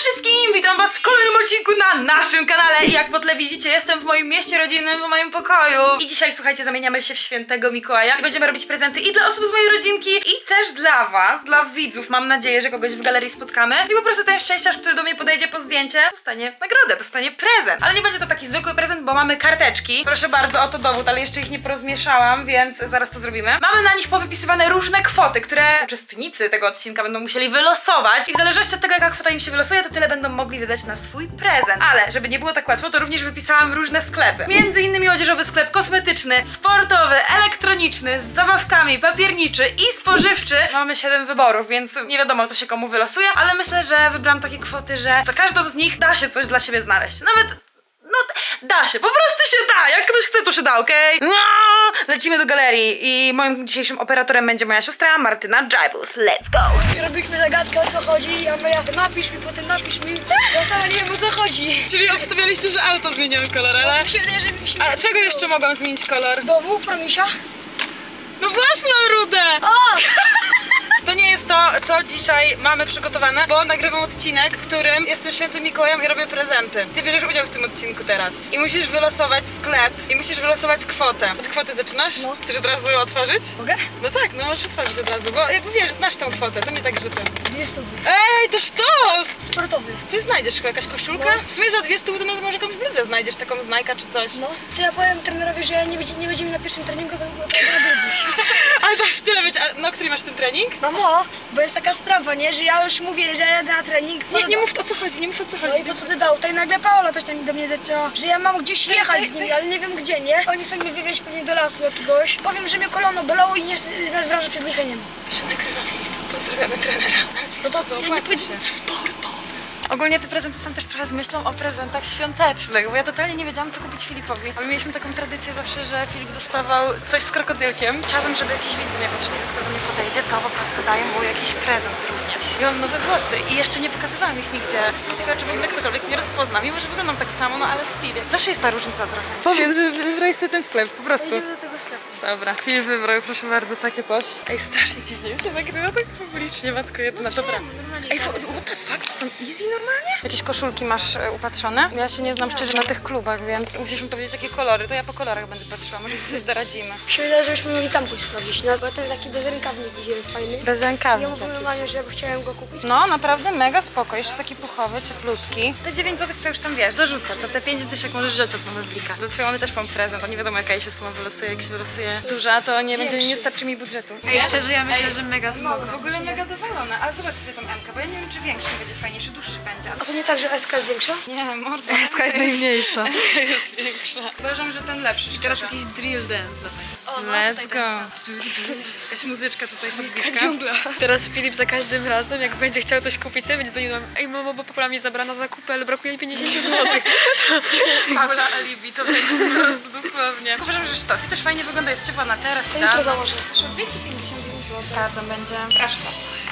wszystkim! Witam was w kolejnym odcinku na naszym kanale i jak po tle widzicie, jestem w moim mieście rodzinnym, w moim pokoju. I dzisiaj, słuchajcie, zamieniamy się w świętego Mikołaja i będziemy robić prezenty i dla osób z mojej rodzinki i też dla was, dla widzów. Mam nadzieję, że kogoś w galerii spotkamy i po prostu ten szczęściarz, który do mnie podejdzie po zdjęcie, dostanie nagrodę, dostanie prezent. Ale nie będzie to taki zwykły prezent, bo mamy karteczki. Proszę bardzo, oto dowód, ale jeszcze ich nie porozmieszałam, więc zaraz to zrobimy. Mamy na nich powypisywane różne kwoty, które uczestnicy tego odcinka będą musieli wylosować i w zależności od tego, jaka kwota im się wylosuje, to tyle będą mogli wydać na swój prezent. Ale żeby nie było tak łatwo, to również wypisałam różne sklepy. Między innymi odzieżowy sklep kosmetyczny, sportowy, elektroniczny, z zabawkami, papierniczy i spożywczy. Mamy 7 wyborów, więc nie wiadomo, co się komu wylosuje, ale myślę, że wybrałam takie kwoty, że za każdą z nich da się coś dla siebie znaleźć. Nawet no, da się, po prostu się da. Jak ktoś chce, to się da, okej? No, lecimy do galerii i moim dzisiejszym operatorem będzie moja siostra Martyna Jibus. Let's go! Robiliśmy zagadkę o co chodzi, a my jak napisz mi, potem napisz mi, ja sama nie wiem o co chodzi. Czyli obstawialiście, że auto zmieniamy kolor, ale... Mi się wydaje, że mi się A czego jeszcze mogłam zmienić kolor? Domu, promisia? No własną rudę! A! To nie jest to, co dzisiaj mamy przygotowane, bo nagrywam odcinek, w którym jestem świętym Mikołajem i robię prezenty. Ty bierzesz udział w tym odcinku teraz. I musisz wylosować sklep i musisz wylosować kwotę. Od kwoty zaczynasz? No. Chcesz od razu otworzyć? Mogę? No tak, no możesz otworzyć od razu, bo jakby wiesz, znasz tą kwotę, to nie tak, że ty. Dwie stówy. Ej, to sztos! Sportowy. Coś znajdziesz, chyba jakaś koszulka? No. W sumie za dwie stówy to może jakąś bluzę znajdziesz, taką z Nike'a czy coś. No, to ja powiem trenerowi, że nie będzie, nie będzie mi na pierwszym treningu, bo pojadę na. Ale to aż tyle być. A na który masz ten trening? Mamo, bo jest taka sprawa, nie, że ja już mówię, że jadę na trening. Nie, no, nie mów o co chodzi, nie mów o co No chodzi. i podchodzę do auta i nagle Paola coś tam do mnie zaczęła, że ja mam gdzieś jechać z nimi, ale nie wiem gdzie, nie? Oni chcą mnie wywieźć pewnie do lasu jakiegoś. Powiem, że mnie kolano bolało i nie nadwrażę przez licheniem. Jeszcze nagrywa film. Pozdrawiamy trenera. No to ja nie pójdę w sportowy. Ogólnie te prezenty są też trochę z myślą o prezentach świątecznych, bo ja totalnie nie wiedziałam, co kupić Filipowi. A my mieliśmy taką tradycję zawsze, że Filip dostawał coś z krokodylkiem. Chciałabym, żeby jakiś widz do mnie podszedł, kto do mnie podejdzie, to po prostu daje mu jakiś prezent również. I mam nowe włosy i jeszcze nie pokazywałam ich nigdzie. Jestem ciekawa, czy w ogóle ktokolwiek mnie rozpozna, mimo że wyglądam tak samo, no ale styl. Zawsze jest ta różnica trochę. Powiedz, że wybrałeś sobie ten sklep, po prostu. Do tego. Dobra, Filip wybrał, proszę bardzo, takie coś. Ej, strasznie dziwnie się nagrywa tak publicznie, matko jedna, dobra. Ej, what the fuck, to są easy normalnie? Jakieś koszulki masz e, upatrzone? Ja się nie znam szczerze na tych klubach, więc musisz mi powiedzieć, jakie kolory, to ja po kolorach będę patrzyła, może coś doradzimy. Mi się wydaje, żebyśmy mogli tam pójść sprawdzić, no bo ten taki bezrękawnik idzie fajny. Bez Ja mówię normalnie, że chciałem go kupić. No, naprawdę mega spoko, jeszcze taki puchowy, cieplutki. Te 9 zł to już tam wiesz, dorzucę, to te 5 dyszek możesz rzeczy od mamy blika. Do twojej mamy też mam prezent, a nie wiadomo jaka jej się suma wylosuje, jak się wylosuje duża, to nie będzie, nie starczy mi budżetu. Ej, szczerze, ja myślę, że mega No, spoko. w ogóle mega dowolona, ale zobacz sobie tą MK, bo ja nie wiem, czy większy będzie fajniejszy, dłuższy będzie. A to nie tak, że SK jest większa? Nie, morda. Ska jest najmniejsza. Jest większa. Uważam, że ten lepszy. Teraz jakiś drill dance. Let's go. Jakaś muzyczka tutaj podbitka. Dżungla. Teraz Filip za każdym razem, jak będzie chciał coś kupić, sobie będzie dzwonił nam, ej mamo, bo Paula mi zabrana zakupy, ale brakuje mi 50 zł. Paula Alibi, to będzie po prostu dosłownie. Uważam, że sztos. I też fajnie wygląda, jest ciepła na teraz. To jutro założę. 259 zł. Tak, to będzie. Proszę bardzo.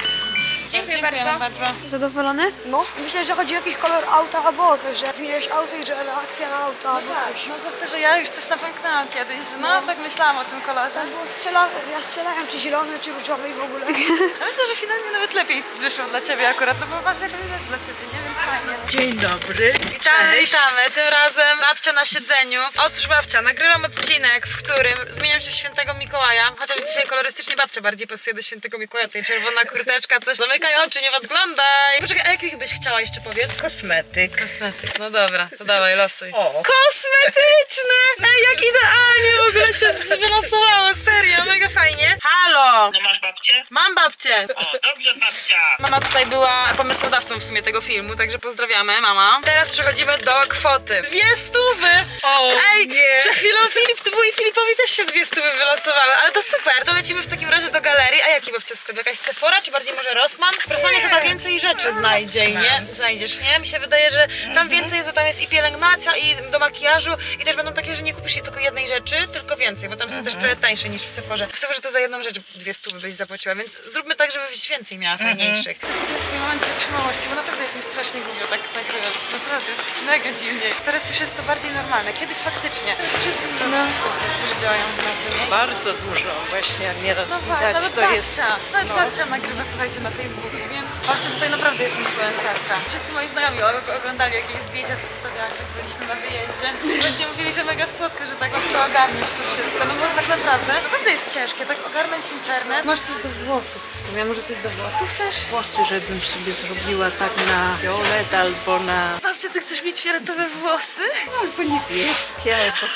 Dziękuję bardzo. bardzo. Zadowolony? No, myślę, że chodzi o jakiś kolor auta albo o coś, że zmieniłeś auto i że reakcja na auto albo Tak, coś. no zwłaszcza, że ja już coś napęknęłam kiedyś, że no, tak myślałam o tym kolorze. Tak strzela, ja strzelałem czy zielony, czy różowy i w ogóle. Ja myślę, że finalnie nawet lepiej wyszło dla Ciebie akurat, no bo masz jakąś rzecz dla siebie, nie? Więc fajnie. Dzień dobry. Witamy, witamy. Tym razem babcia na siedzeniu. Otóż babcia, nagrywam odcinek, w którym zmieniam się w świętego Mikołaja. Chociaż dzisiaj kolorystycznie babcia bardziej pasuje do świętego Mikołaja. Tutaj czerwona kurteczka, coś. Zamykaj oczy, nie podglądaj. Poczekaj, a jakich byś chciała jeszcze powiedz? Kosmetyk. Kosmetyk, no dobra, to dawaj, losuj. O. Kosmetyczny! Ej, jak idealnie w ogóle się wylosowało, serio, mega fajnie. Halo! No masz babcię? Mam babcię! O, dobrze babcia. Mama tutaj była pomysłodawcą w sumie tego filmu, także pozdrawiamy, mama. Teraz przechodzimy do kwoty. Dwie stówy! O, Ej, nie. przed chwilą Filip, tu i Filipowi też się dwie stówy wylosowały, ale to super, to lecimy w takim razie do galerii. Jaki babcia sklep? Jakaś Sephora, czy bardziej może Rossmann? W Rossmanie chyba więcej rzeczy znajdzie, nie? Znajdziesz, nie? Mi się wydaje, że tam więcej jest, bo tam jest i pielęgnacja, i do makijażu, i też będą takie, że nie kupisz jej tylko jednej rzeczy, tylko więcej, bo tam są też trochę tańsze niż w Sephorze. W Sephorze to za jedną rzecz dwie stówy byś zapłaciła, więc zróbmy tak, żebyś więcej miała fajniejszych. Testuję swój moment wytrzymałości, bo naprawdę jest mi strasznie głupio tak nagrywać. Naprawdę jest mega dziwnie. Teraz już jest to bardziej normalne. Kiedyś faktycznie. Teraz już jest dużo twórców, którzy działają w necie, nie? Bardzo dużo. Właśnie nieraz No widać, nawet to jest... nawet no. babcia nagrywa, słuchajcie, na Facebooku, więc Babcia tutaj naprawdę jest influencerka. Wszyscy moi znajomi og- oglądali jakieś zdjęcia, co wstawiałaś, jak byliśmy na wyjeździe. I właśnie mówili, że mega słodko, że tak babcia ogarniesz to wszystko. No bo tak naprawdę, naprawdę jest ciężkie, tak ogarnąć internet. Masz coś do włosów w sumie, może coś do włosów też? Włosy, żebym sobie zrobiła tak na fiolet albo na... Babcia, ty chcesz mieć fioletowe włosy? albo niebieskie, albo...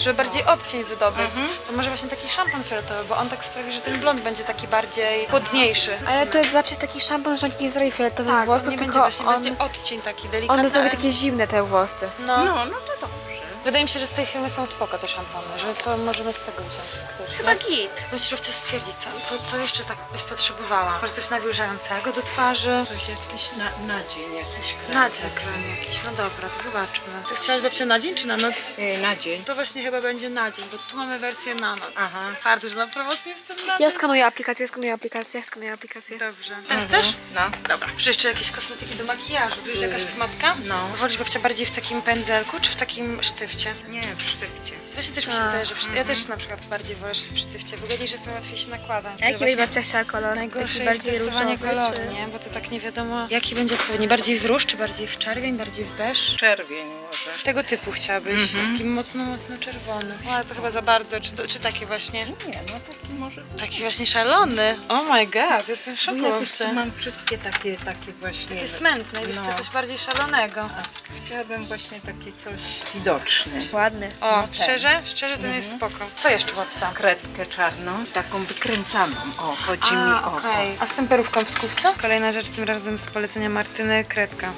Żeby bardziej odcień wydobyć, to może właśnie taki szampon fioletowy, bo on tak sprawi, że ten blond będzie taki bardziej chłodniejszy. Ale to jest babcia taki szampon, że on nie zrobi fioletowych Tak, włosów, nie będzie tylko właśnie, on, będzie odcień taki delikatny. on zrobi ale- takie zimne te włosy. No. No, no to dobrze. Wydaje mi się, że z tej firmy są spoko te szampony, że to możemy z tego wziąć ktoś. Chyba git. Musisz babcia stwierdzić, co, co, co jeszcze tak byś potrzebowała. Może coś nawilżającego do twarzy? Coś jakiś na, na dzień, jakiś krem. Na dzień krem jakiś, no dobra, to zobaczmy. Ty chciałaś babcia na dzień czy na noc? E, Na dzień. To właśnie chyba będzie na dzień, bo tu mamy wersję na noc. Aha. Twardy, że na promocji jestem na Ja skanuję aplikację, skanuję aplikację, skanuję aplikację. Dobrze. Ten chcesz? No. Dobra. Czy jeszcze jakieś kosmetyki do makijażu? Tu jest jakaś pomadka? No. Wolisz babcia bardziej w takim pędzelku, czy w takim sztywcie? Nie, w sztywcie. Właśnie też mi się wydaje, że szty... ja też na przykład bardziej wolę w sztywcie. Wygodniej, że sobie łatwiej się nakłada. A jaki Właśnie by babcia chciała kolor? Najgorsze jest bardziej testowanie różowy, koloru, czy... nie? Bo to tak nie wiadomo, jaki będzie odpowiedni. Bardziej w róż, czy bardziej w czerwień, bardziej w beż? Czerwień może. Tego typu chciałabyś, taki mocno, mocno czerwony. No, ale to chyba za bardzo, czy, czy taki właśnie? Nie, no taki może... Taki właśnie szalony. Oh my god, jestem w szoku. Ja wiesz mam wszystkie takie, takie właśnie... Takie smętne, jeszcze No. coś bardziej szalonego. A Chciałabym właśnie takie coś widoczne. Ładny. O, No tak. Szczerze? Szczerze ten jest spoko. Co jeszcze babcia? Kredkę czarną, taką wykręcaną. O, chodzi mi o okej. A z temperówką w skówce? Kolejna rzecz, tym razem z polecenia Martyny, kredka.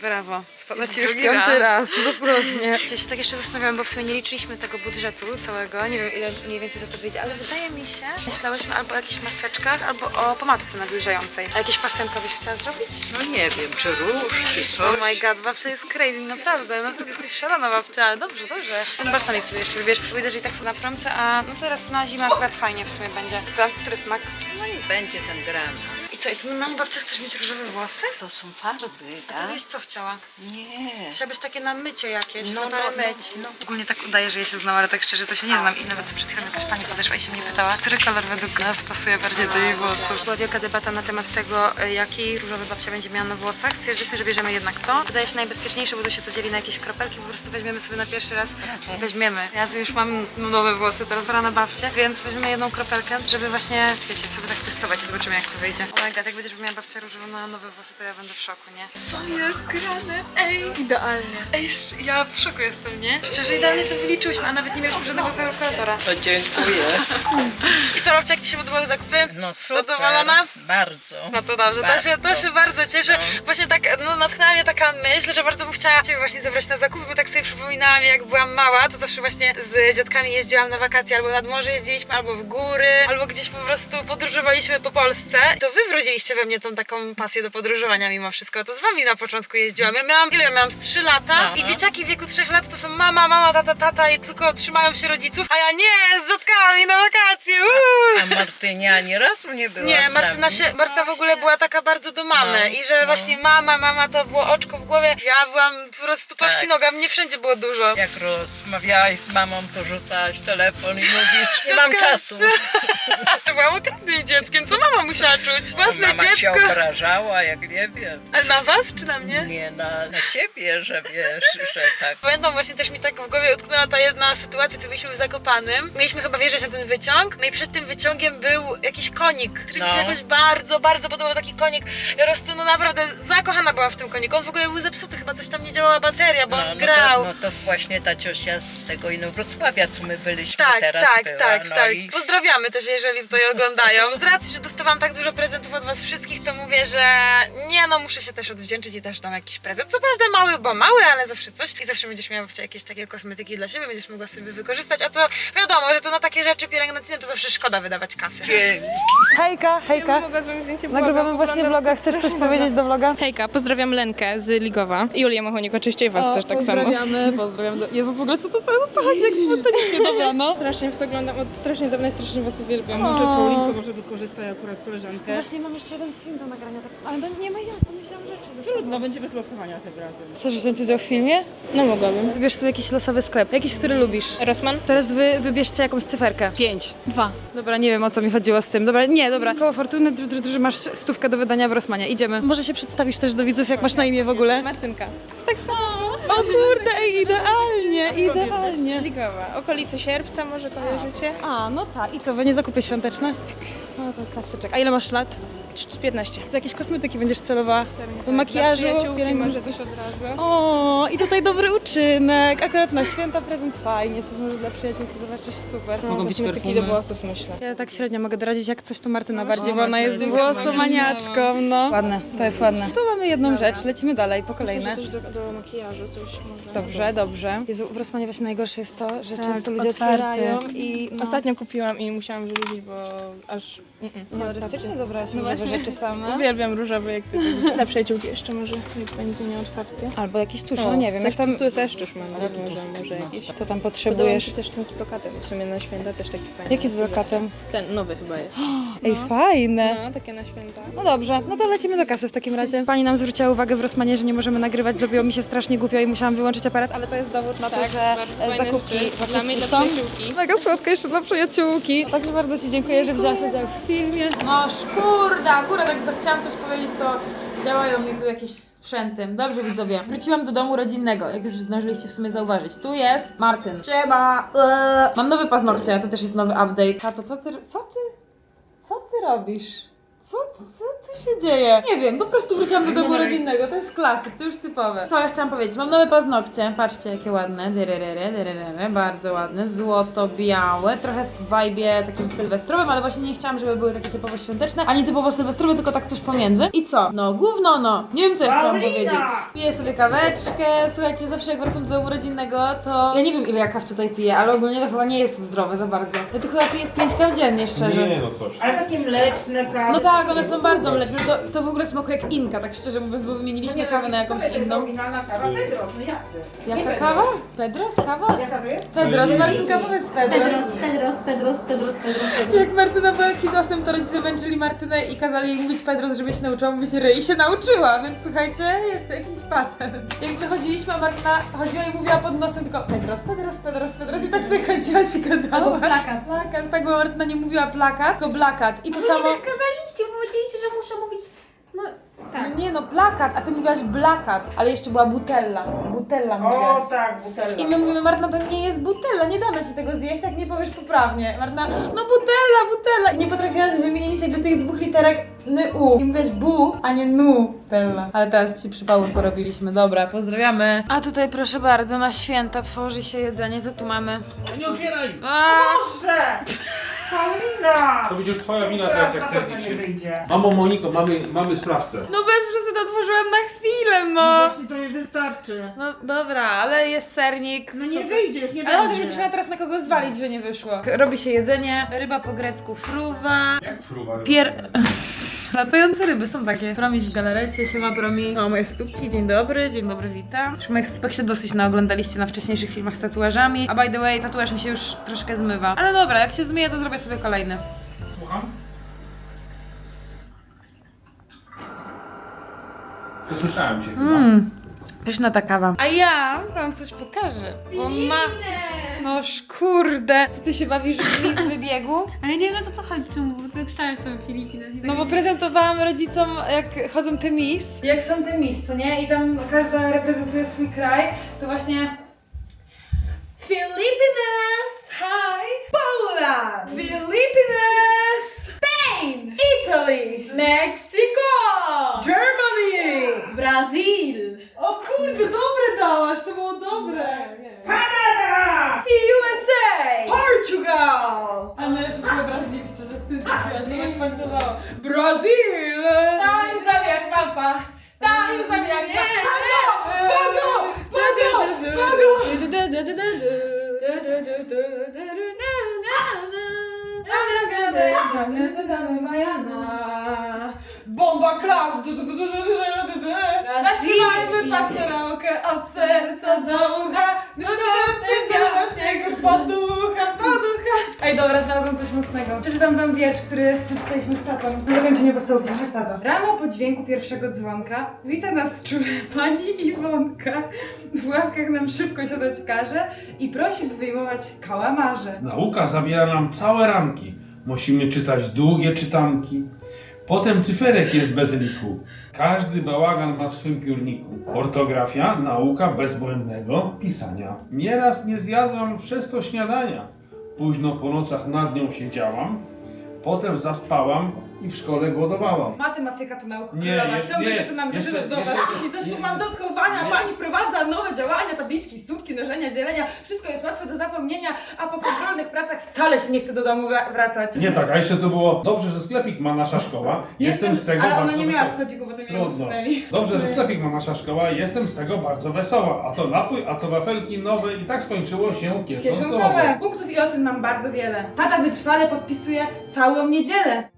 Brawo. Spada ci już drugi piąty raz. dosłownie. Ja się tak jeszcze zastanawiałam, bo w sumie nie liczyliśmy tego budżetu całego, nie wiem ile mniej więcej za to wyjdzie, ale wydaje mi się, myślałyśmy albo o jakichś maseczkach, albo o pomadce nawilżającej. A jakieś pasemka byś chciała zrobić? No nie wiem, czy róż, czy Oh coś. my god, babcia jest crazy, naprawdę, naprawdę jesteś szalona babcia, ale dobrze, dobrze. Ten balsamik sobie jeszcze wybierz, widzę, że i tak są na promce, a no teraz na zimę akurat fajnie w sumie będzie. Co? Który smak? No i będzie ten gram. Co, i ty normalnie babcia chcesz mieć różowe włosy? To są farby, A tak? ty byś co chciała? Nie. Chciałabyś takie na mycie jakieś, No, na parę no, no, myć. no. Ogólnie tak udaje, że ja się znam, ale tak szczerze to się nie znam. I nawet przed chwilą jakaś pani podeszła i się mnie pytała, który kolor według nas pasuje bardziej do jej włosów. Była wielka debata na temat tego, e, jaki różowy babcia będzie miała na włosach. Stwierdziliśmy, że bierzemy jednak to. Wydaje się najbezpieczniejsze, bo tu się to dzieli na jakieś kropelki, po prostu weźmiemy sobie na pierwszy raz. Weźmiemy. Ja tu już mam no, nowe włosy, teraz wora na babcie, więc weźmiemy jedną kropelkę, żeby właśnie, wiecie, sobie tak testować i zobaczymy jak to wyjdzie. God, jak będziesz miała babcia różową na nowe włosy, to ja będę w szoku, nie? Co jest grane? Ej! Idealnie. Ej, sz- ja w szoku jestem, nie? Szczerze, idealnie to wyliczyłyśmy, a nawet nie mieliśmy żadnego kalkulatora. To dziękuję. I co, babcia, jak Ci się podobały zakupy? No super. Zadowolona? Bardzo. No to dobrze, to się, to się bardzo cieszę. Właśnie tak, no natchnęła mnie taka myśl, że bardzo bym chciała Ciebie właśnie zabrać na zakupy, bo tak sobie przypominałam, jak byłam mała, to zawsze właśnie z dziadkami jeździłam na wakacje, albo nad morze jeździliśmy, albo w góry, albo gdzieś po prostu podróżowaliśmy po Polsce. To Wy wrodziliście we mnie tą taką pasję do podróżowania mimo wszystko. To z Wami na początku jeździłam. Ja miałam, ile miałam? Z 3 lata i dzieciaki w wieku 3 lat to są mama, mama, tata, tata i tylko trzymają się rodziców, a ja nie, z dziadkami na wakacje. Uuu. A Martynia ani razu nie była Nie, z Martyna nami. się, Marta w ogóle była taka bardzo do mamy No, i że właśnie mama, mama to było oczko w głowie. Ja byłam po prostu po Tak. wsi noga, mnie wszędzie było dużo. Jak rozmawiałaś z mamą, to rzucałaś telefon i mówisz, nie mam czasu. Byłam okropnym dzieckiem, co mama musiała czuć? Własne Mama się dziecko. obrażała, jak nie wiem. Ale na was czy na mnie? Nie na, na ciebie, że wiesz, że tak. Pamiętam właśnie też mi tak w głowie utknęła ta jedna sytuacja, co byliśmy w Zakopanym. Mieliśmy chyba wjeżdżać na ten wyciąg, no i przed tym wyciągiem był jakiś konik, który mi się No. jakoś bardzo, bardzo podobał taki konik. Ja prostu no naprawdę zakochana byłam w tym koniku. On w ogóle był zepsuty, chyba coś tam nie działała bateria, bo No, on no, grał. to, no to właśnie ta ciocia z tego Inowrocławia, co my byliśmy Tak, teraz tak, była. tak, no tak. I Pozdrawiamy też, jeżeli tutaj oglądają. Z racji, że dostawałam tak dużo prezentów od was wszystkich, to mówię, że nie no, muszę się też odwdzięczyć i też dam jakiś prezent. Co prawda mały, bo mały, ale zawsze coś. I zawsze będziesz miała babcia jakieś takie kosmetyki dla siebie, będziesz mogła sobie wykorzystać. A to wiadomo, że to na takie rzeczy pielęgnacyjne to zawsze szkoda wydawać kasy. dzięki. Hejka, hejka. Z zdjęcie Nagrywamy właśnie vloga. Chcesz coś powiedzieć do vloga? Hejka, pozdrawiam Lenkę z Ligowa. Julię Machonik oczywiście i was też tak samo. Pozdrawiamy, pozdrawiam. Do... Jezus, w ogóle co to, co, o co chodzi, jak spontanicznie, dobra, no. Strasznie was oglądam od strasznie dawna i strasznie was uwielbiam. Może Paulinko może wykorzystaj akurat koleżankę. Właśnie mam jeszcze jeden film do nagrania, tak, ale no nie ma jak, bo wziąłem rzeczy Trudno, będzie bez losowania tym razem. Chcesz wziąć udział w filmie? No mogłabym. Wybierz sobie jakiś losowy sklep. Jakiś, który lubisz. Rosman? Teraz wy wybierzcie jakąś cyferkę. Pięć. Dwa. Dobra, nie wiem o co mi chodziło z tym. Dobra, nie, dobra. Koło fortuny, dr, dr, dr, masz stówkę do wydania w Rosmanie. Idziemy. Może się przedstawisz też do widzów, jak masz na imię w ogóle? Martynka. Tak samo. O kurde, ej, idealnie, idealnie. Likowa. Okolice sierpca może kojarzycie? A, no tak. I co, wy nie zakupy świąteczne? Tak. No to klasyczek. A ile masz lat? 15. Co jakieś kosmetyki będziesz celowała? Do Dla makijażu? może też od razu. O, i tutaj dobry uczynek. Akurat na święta prezent fajnie. Coś może dla przyjaciółki zobaczysz, super. Mogą być Kosmetyki perfumy. do włosów myślę. Ja tak średnio mogę doradzić, jak coś to Martyna No, bardziej, bo ona jest włosomaniaczką, no. Ładne, to jest ładne. To mamy jedną rzecz, lecimy dalej, po kolejne. Też do, do makijażu coś może. Dobrze, dobrze. Jezu, w Rosmanie właśnie najgorsze jest to, że Tak, często ludzie otwarte. otwierają i... No, Ostatnio kupiłam i musiałam wyrzucić, bo aż... Mm-mm. kolorystycznie dobrałaś No różowe rzeczy same. Uwielbiam różowy, jak ty. Dla przyjaciółki jeszcze może niech będzie nieotwarty. Albo jakiś tusz, no nie wiem, jak tam... Tu też tuż mam, ale może, może jakiś. Co tam Podoba potrzebujesz? się też ten z brokatem, w sumie na święta też taki fajny. Jaki z brokatem? Ten nowy chyba jest. Ej, fajne. No, takie na święta. No dobrze, no to lecimy do kasy w takim razie. Pani nam zwróciła uwagę w Rosmanie, że nie możemy nagrywać, zrobiło mi się strasznie głupio i musiałam wyłączyć aparat, ale to jest dowód na to, Tak, że bardzo e, zakupki, zakupki Dla mnie, są. Mega słodko jeszcze dla przyjaciółki. No, także bardzo Ci dziękuję, że wzięłaś udział w filmie. No kurde, akurat jak zachciałam coś powiedzieć, to działają mi tu jakieś sprzęty. Dobrze widzowie, wróciłam do domu rodzinnego, jak już zdążyliście w sumie zauważyć. Tu jest Martyn. Siema! Eee. Mam nowe paznokcie, to też jest nowy update. Tato, co ty, co ty, co ty robisz? Co, co tu się dzieje? Nie wiem, po prostu wróciłam do domu rodzinnego, to jest klasyk, to już typowe. Co ja chciałam powiedzieć? Mam nowe paznokcie, patrzcie jakie ładne, bardzo ładne, złoto-białe, trochę w vibe'ie takim sylwestrowym, ale właśnie nie chciałam, żeby były takie typowo świąteczne, ani typowo sylwestrowe, tylko tak coś pomiędzy. I co? No, gówno no, nie wiem co ja chciałam powiedzieć. Piję sobie kaweczkę, słuchajcie, zawsze jak wracam do domu rodzinnego, to ja nie wiem ile ja kaw tutaj piję, ale ogólnie to chyba nie jest zdrowe za bardzo. Ja tu chyba piję z 5 kaw dziennie, szczerze. Nie no coś. Ale takie mleczne kawy. No tak, one są bardzo mleczne. To, to w ogóle smakuje jak inka, tak szczerze mówiąc, bo wymieniliśmy kawę na jakąś To jest inną. oryginalna kawa Pedros, no jak ty? Jaka kawa? Pedros? Kawa? Jaka to jest? Pedros, Martynka, powiedz Pedros. Pedros, Pedros, Pedros, Pedros, Pedros. Jak Martyna była kidosem, to rodzice męczyli Martynę i kazali jej mówić Pedros, żeby się nauczyła mówić ry i się nauczyła, więc słuchajcie, jest to jakiś patent. Jak wychodziliśmy, a Martyna chodziła i mówiła pod nosem tylko Pedros, Pedros, Pedros, Pedros i tak sobie chodziła się gadała. Albo plakat. Plakat, tak, bo Martyna nie mówiła plakat, tylko blakat. I to Wy samo... tak kazaliście, powiedzieliście, że muszę mówić... No, tak. No nie no, plakat, a ty mówiłaś blakat, ale jeszcze była butella. Butella mówiłaś. O tak, butelka. I my mówimy, Martyna, to nie jest butella, nie damy ci tego zjeść, jak nie powiesz poprawnie. Martyna, no butella, butella. I nie potrafiłaś wymienić jakby tych dwóch literek ny u. I mówiłaś bu, a nie nu. Tella. Ale teraz ci przypału porobiliśmy. Dobra, pozdrawiamy. A tutaj proszę bardzo, na święta tworzy się jedzenie, co tu mamy? Nie otwieraj! A, Boże! Paulina! To będzie już twoja wina Teraz jak na pewno sernik nie się... wyjdzie. Mamo Moniko, mamy, mamy sprawcę. no bez przesady otworzyłam na chwilę, No no. właśnie to nie wystarczy. No dobra, ale jest sernik. No nie super. wyjdzie, już nie Ale będzie. będziesz miała teraz na kogo zwalić, że nie wyszło. Robi się jedzenie, ryba po grecku fruwa. Jak fruwa? Pier... Latające ryby są takie. Promić w galarecie, siema Promi. O, moje stópki, dzień dobry, dzień dobry, witam. Już moich stópek się dosyć naoglądaliście na wcześniejszych filmach z tatuażami. A by the way, tatuaż mi się już troszkę zmywa. Ale dobra, jak się zmyje, to zrobię sobie kolejny. Słucham? Przesłyszałem się chyba. Mmm, pyszna ta kawa. A ja wam coś pokażę. Bo ma... Noż kurde. Co ty się bawisz w mis wybiegu? Ale nie wiem o to co chodzi, czemu, bo ty chciałeś tą Filipinę. No bo prezentowałam rodzicom, jak chodzą te mis. Jak są te mis, co nie? I tam każda reprezentuje swój kraj. To właśnie... Filipinas! Hi! Poland! Filipinas! Spain! Italy! Mexico! Germany! Brazil! O kurde, dobre dałaś, to było dobre! Kanada! I USA! Portugal! A my jeszcze było Brazil, szczerze, z tym jak pasowało. Brazil! Tam już zabijak mapa! Tam już zabijak mapa! Pago! Pago! Pago! Pago! Bomba du. Zaśpiewajmy pastorałkę od serca do ucha. Du, du, du, du, biała śniegu poducha. Ej, dobra. Znalazłam coś mocnego. Przeczytam wam wiersz, który napisaliśmy z tatą. Na zakończenie podstawówki. Chodź tato. Rano po dźwięku pierwszego dzwonka wita nas czule pani Iwonka. W ławkach nam szybko siadać każe i prosi, by wyjmować kałamarze. Nauka zabiera nam całe ranki. Musimy czytać długie czytanki. Potem cyferek jest bez liku. Każdy bałagan ma w swym piórniku. Ortografia, nauka bezbłędnego pisania. Nieraz nie zjadłam przez to śniadania. Późno po nocach nad nią siedziałam. Potem zaspałam i w szkole głodowałam. Matematyka to nauka Nie, królowa. jest- Ciągle nie, zaczynam jeszcze- do was. jeszcze- Jeśli coś tu nie- mam do schowania, nie. pani wprowadza nowe działania, tabliczki, słupki, mnożenia, dzielenia. Wszystko jest łatwe do zapomnienia, a po kontrolnych pracach wcale się nie chce do domu wra- wracać. Nie tak, a jeszcze to było dobrze, że sklepik ma nasza szkoła. Jestem, z tego Ale ona bardzo nie miała wesoła. sklepiku, bo to mnie Trudno. usunęli. Dobrze, że sklepik ma nasza szkoła. Jestem z tego bardzo wesoła. A to napój, a to wafelki nowe i tak skończyło się kieszonkowo. Kieszonkowe. Punktów i ocen mam bardzo wiele. Tata wytrwale podpisuje całą niedzielę.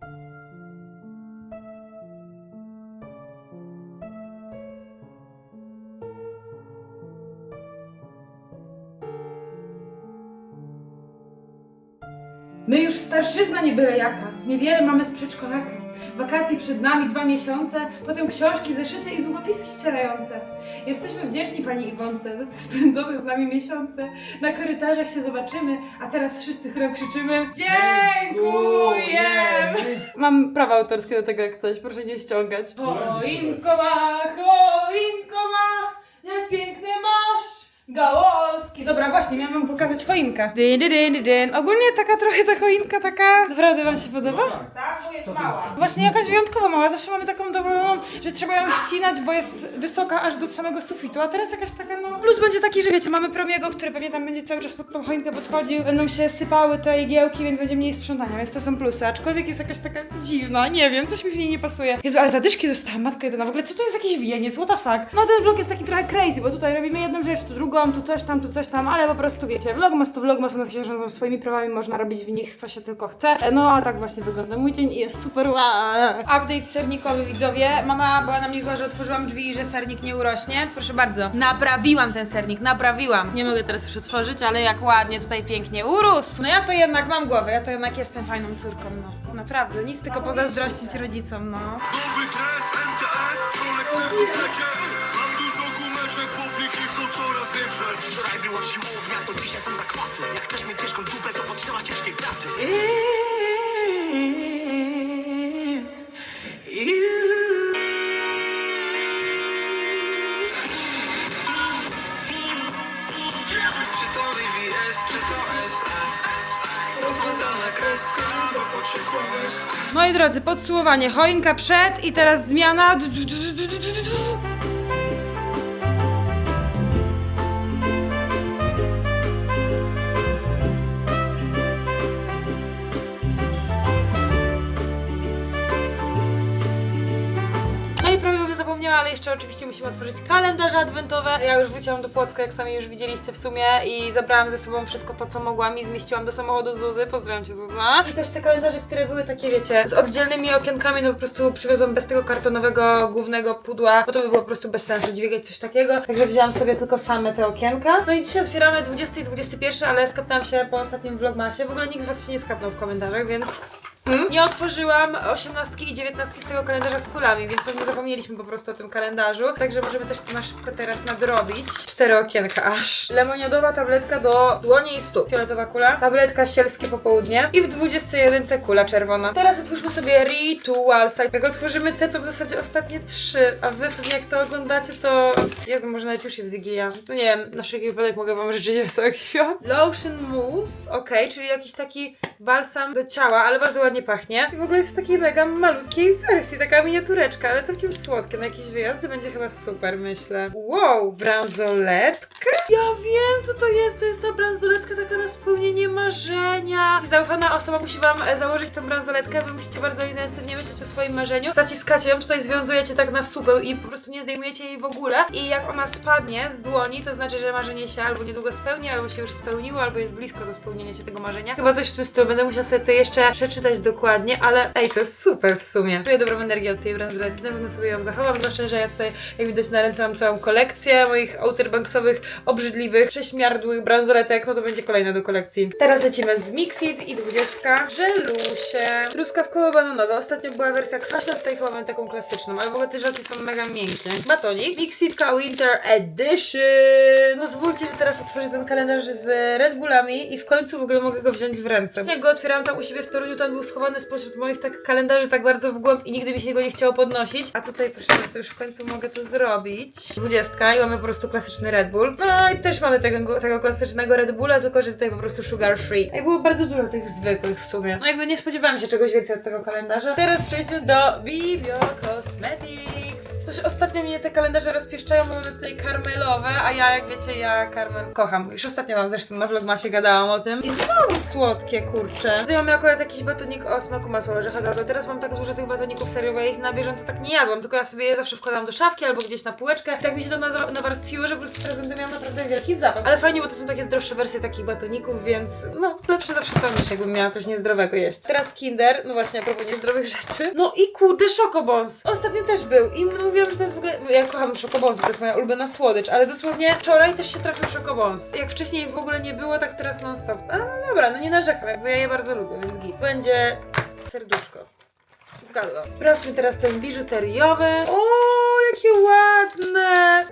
My już starszyzna nie byle jaka. Niewiele mamy z przedszkolaka. Wakacji przed nami dwa miesiące, potem książki, zeszyty i długopisy ścierające. Jesteśmy wdzięczni Pani Iwonce za te spędzone z nami miesiące. Na korytarzach się zobaczymy, a teraz wszyscy chórem krzyczymy Dziękujemy! Mam prawa autorskie do tego jak coś, proszę nie ściągać. Choinko ma, choinko ma, jak piękny masz Gałoski. Dobra, właśnie, miałam wam pokazać choinkę. Dyn, dyn, dyn, dyn. Ogólnie taka trochę ta choinka taka... Naprawdę wam się podoba? No tak. Tak, bo jest mała. Właśnie jakaś wyjątkowo mała. Zawsze mamy taką dowoloną, że trzeba ją ścinać, bo jest wysoka aż do samego sufitu. A teraz jakaś taka, no... Plus będzie taki, że wiecie, mamy promiego, który pewnie tam będzie cały czas pod tą choinkę podchodził. Będą się sypały te igiełki, więc będzie mniej sprzątania, więc to są plusy. Aczkolwiek jest jakaś taka dziwna, nie wiem, coś mi w niej nie pasuje. Jezu, ale zadyszki dostałam, matko jedyna. W ogóle co to jest jakiś wieniec, what the fuck? No ten vlog jest taki trochę crazy, bo tutaj robimy jedną rzecz, tu drugą, tu coś tam, tu coś tam, ale po prostu wiecie, vlogmas to vlogmas, one się rządzą swoimi prawami, można robić w nich co się tylko chce. No a tak właśnie wygląda mój dzień i jest super wow. Update sernikowy widzowie. Mama była na mnie zła, że otworzyłam drzwi i że sernik nie urośnie. Proszę bardzo. Naprawiłam ten sernik, naprawiłam. Nie mogę teraz już otworzyć, ale jak ładnie tutaj pięknie urósł. No ja to jednak mam głowę, ja to jednak jestem fajną córką, no. Naprawdę, nic tylko pozazdrościć rodzicom, no. Nowy dres, MTS, Wczoraj była siłownia, to dzisiaj są zakwasy Jak chcesz mieć ciężką dupę, to potrzeba ciężkiej pracy Czy to VVS, czy to SM Rozmazana kreska, bo pociekła łezka Moi drodzy, podsumowanie. Choinka przed i teraz zmiana. Du, du, du, jeszcze oczywiście musimy otworzyć kalendarze adwentowe. Ja już wróciłam do Płocka, jak sami już widzieliście w sumie i zabrałam ze sobą wszystko to, co mogłam i zmieściłam do samochodu Zuzy. Pozdrawiam Cię Zuza. I też te kalendarze, które były takie, wiecie, z oddzielnymi okienkami, no po prostu przywiozłam bez tego kartonowego głównego pudła, bo to by było po prostu bez sensu dźwigać coś takiego. Także wzięłam sobie tylko same te okienka. No i dzisiaj otwieramy 20 i 21, ale skapnęłam się po ostatnim vlogmasie. W ogóle nikt z Was się nie skapnął w komentarzach, więc Hmm? Nie otworzyłam 18 i 19 z tego kalendarza z kulami, więc pewnie zapomnieliśmy po prostu o tym kalendarzu. Także możemy też to na szybko teraz nadrobić. Cztery okienka aż. Lemoniadowa tabletka do dłoni i stóp. Fioletowa kula. Tabletka sielskie popołudnie. I w 21 kula czerwona. Teraz otwórzmy sobie Ritual Site. Jak otworzymy te, to w zasadzie ostatnie trzy. A wy pewnie jak to oglądacie, to... Jezu, może nawet już jest Wigilia. No nie wiem, na wszelki wypadek mogę wam życzyć wesołych świąt. Lotion Mousse. Okej, czyli jakiś taki balsam do ciała, ale bardzo ładnie pachnie. I w ogóle jest w takiej mega malutkiej wersji, taka miniatureczka, ale całkiem słodkie. Na jakieś wyjazdy będzie chyba super, myślę. Wow, bransoletka? Ja wiem, co to jest. To jest ta bransoletka taka na spełnienie marzenia. I zaufana osoba musi wam e, założyć tą bransoletkę. Wy musicie bardzo intensywnie myśleć o swoim marzeniu. Zaciskacie ją, tutaj związujecie tak na supeł i po prostu nie zdejmujecie jej w ogóle. I jak ona spadnie z dłoni, to znaczy, że marzenie się albo niedługo spełni, albo się już spełniło, albo jest blisko do spełnienia się tego marzenia. Chyba coś w tym stylu. Będę musiała sobie to jeszcze przeczytać dokładnie, ale ej, to jest super w sumie. Czuję dobrą energię od tej bransoletki, na pewno sobie ją zachowam, zwłaszcza, że ja tutaj, jak widać na ręce mam całą kolekcję moich outerbanksowych, obrzydliwych, prześmiardłych bransoletek, no to będzie kolejna do kolekcji. Teraz lecimy z Mixit i dwudziestka żelusie. Truskawkowo-bananowe. Ostatnio była wersja kwaśna, tutaj chyba mam taką klasyczną, ale w ogóle te żelki są mega miękkie. Batonik. Mixitka Winter Edition. Pozwólcie, że teraz otworzę ten kalendarz z Red Bullami i w końcu w ogóle mogę go wziąć w ręce. Jak go otwierałam tam u siebie w Toruniu, to on był schowany spośród moich tak kalendarzy tak bardzo w głąb i nigdy mi się go nie chciało podnosić. A tutaj proszę bardzo, już w końcu mogę to zrobić. Dwudziestka i mamy po prostu klasyczny Red Bull. No i też mamy tego, tego klasycznego Red Bulla, tylko że tutaj po prostu sugar free. I było bardzo dużo tych zwykłych w sumie. No jakby nie spodziewałam się czegoś więcej od tego kalendarza. Teraz przejdźmy do Vivio Cosmetics. Coś ostatnio mnie te kalendarze rozpieszczają, mamy tutaj karmelowe, a ja jak wiecie, ja karmel kocham. Już ostatnio wam zresztą na vlogmasie gadałam o tym. I znowu słodkie, kurcze. Tutaj mamy akurat jakiś batonik o smaku masła orzechowego. Teraz mam tak dużo tych batoników, serio, bo ja ich na bieżąco tak nie jadłam, tylko ja sobie je zawsze wkładam do szafki albo gdzieś na półeczkę. Tak mi się to nawarstwiło, że po prostu teraz będę miała naprawdę wielki zapas. Ale fajnie, bo to są takie zdrowsze wersje takich batoników, więc no, lepsze zawsze to niż jakbym miała coś niezdrowego jeść. Teraz Kinder, no właśnie a propos niezdrowych rzeczy. No i kurde, Szokobons. Ostatnio też był i mówiłam, że to jest w ogóle... Ja kocham Szokobonsy, to jest moja ulubiona słodycz, ale dosłownie wczoraj też się trafił Szokobons. Jak wcześniej w ogóle nie było, tak teraz non stop. A no dobra, no nie narzekam, jakby ja je bardzo lubię, więc git. Będzie serduszko. Zgadłam. Sprawdźmy teraz ten biżuteriowy. O, jakie!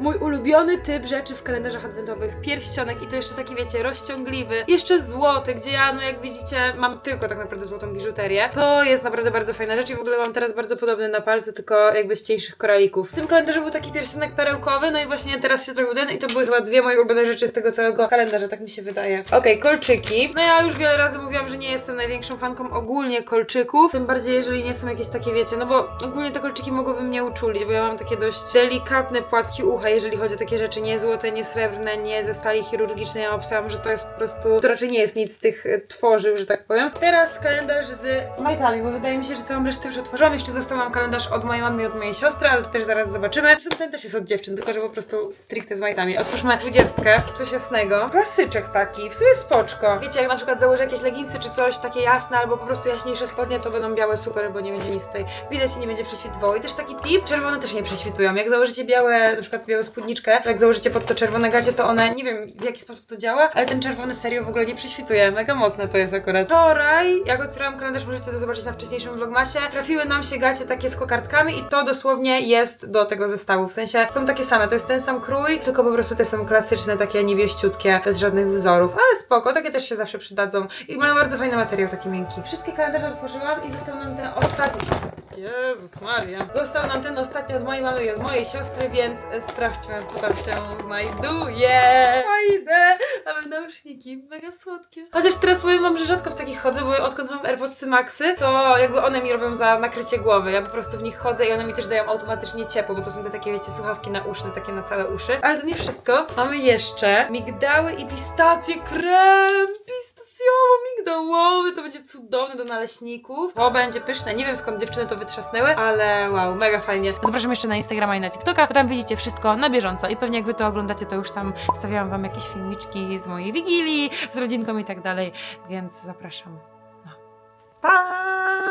Mój ulubiony typ rzeczy w kalendarzach adwentowych. Pierścionek i to jeszcze taki, wiecie, rozciągliwy. Jeszcze złoty, gdzie ja, no jak widzicie, mam tylko tak naprawdę złotą biżuterię. To jest naprawdę bardzo fajna rzecz i w ogóle mam teraz bardzo podobny na palcu, tylko jakby z cieńszych koralików. W tym kalendarzu był taki pierścionek perełkowy, no i właśnie teraz się trafił ten i to były chyba dwie moje ulubione rzeczy z tego całego kalendarza, tak mi się wydaje. Okej, kolczyki. No ja już wiele razy mówiłam, że nie jestem największą fanką ogólnie kolczyków, tym bardziej jeżeli nie są jakieś takie, wiecie, no bo ogólnie te kolczyki mogłyby mnie uczulić, bo ja mam takie dość delikatne płatki ucha, jeżeli chodzi o takie rzeczy nie złote, nie srebrne, nie ze stali chirurgicznej. Ja obstałam, że to jest po prostu, to raczej nie jest nic z tych e, tworzyw, że tak powiem. Teraz kalendarz z majtami, bo wydaje mi się, że całą resztę już otworzyłam. Jeszcze został nam kalendarz od mojej mamy i od mojej siostry, ale to też zaraz zobaczymy. Zresztą ten też jest od dziewczyn, tylko że po prostu stricte z majtami. Otwórzmy dwudziestkę, coś jasnego. Klasyczek taki, w sumie spoczko. Wiecie, jak na przykład założę jakieś leginsy czy coś takie jasne, albo po prostu jaśniejsze spodnie, to będą białe super, bo nie będzie nic tutaj widać i nie będzie prześwitywało. I też taki tip, czerwone też nie prześwitują. Jak założycie białe, na przykład białą spódniczkę, jak założycie pod to czerwone gacie, to one, nie wiem w jaki sposób to działa, ale ten czerwony serio w ogóle nie prześwituje. Mega mocne to jest akurat. Wczoraj, jak otwierałam kalendarz, możecie to zobaczyć na wcześniejszym vlogmasie, trafiły nam się gacie takie z kokardkami i to dosłownie jest do tego zestawu. W sensie są takie same, to jest ten sam krój, tylko po prostu te są klasyczne, takie niebieściutkie, bez żadnych wzorów. Ale spoko, takie też się zawsze przydadzą. I mają bardzo fajny materiał, taki miękki. Wszystkie kalendarze otworzyłam i został nam ten ostatni. Jezus Maria. Został nam ten ostatni od mojej mamy i od mojej siostry, więc e, sprawdźmy, co tam się znajduje. Fajne! Mamy nauszniki, mega słodkie. Chociaż teraz powiem wam, że rzadko w takich chodzę, bo odkąd mam AirPodsy Maxy, to jakby one mi robią za nakrycie głowy. Ja po prostu w nich chodzę i one mi też dają automatycznie ciepło, bo to są te takie, wiecie, słuchawki nauszne, takie na całe uszy. Ale to nie wszystko. Mamy jeszcze migdały i pistacje, krem pistacjowo-migdałowy. To będzie cudowne do naleśników. To będzie pyszne. Nie wiem skąd dziewczyny to wytrzasnęły, ale wow, mega fajnie. Zapraszam jeszcze na Instagrama i na TikToka, bo tam widzicie wszystko na bieżąco i pewnie jak wy to oglądacie, to już tam wstawiałam wam jakieś filmiczki z mojej wigilii, z rodzinką i tak dalej, więc zapraszam. No. Pa!